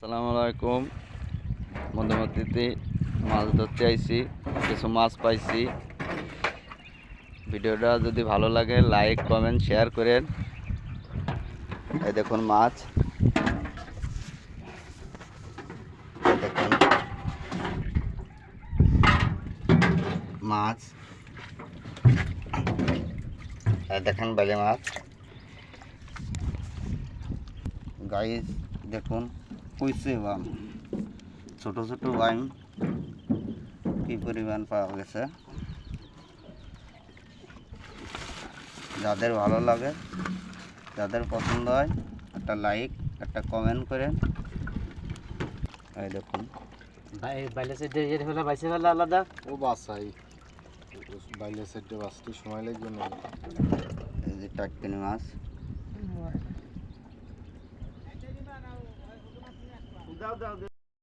আসসালামু আলাইকুম। মধ্যমতিতে মাছ ধরতে আইছি, কিছু মাছ পাইছি। ভিডিওটা যদি ভালো লাগে, লাইক, কমেন্ট, শেয়ার করেন। এই দেখুন মাছ। দেখুন। মাছ। দেখেন বেলে মাছ। গাইস দেখুন। কইছে বাম। ছোট ছোট বাইম কি পরিমাণ পাওয়া গেছে? যাদের ভালো লাগে যাদের পছন্দ হয় একটা লাইক একটা কমেন্ট করেন। এই দেখুন। ভাই বাইলে সাইডে ইয়ে ফেলা বাইসে ফেলা আলাদা। ও বাসাই বাইলে সাইডে বাঁচতে সময় লাগবে না। এই যে টাটকিনি মাছ। দাও দাও